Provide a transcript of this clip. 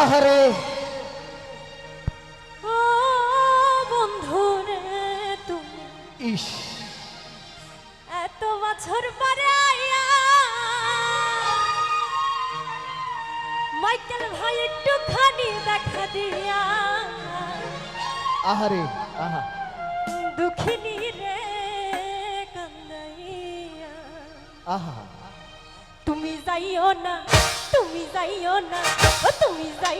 আহারে। বন্ধু রে তুমি। ইস। এত বছর পরে আইয়া মাইকেল ভাই একটুখানি দেখা দিয়া। আহারে আহা। দুঃখিনী রে কান্দাইয়া। আহা। তুমি যাইও না। তুমি যাইও না তুমি যাইও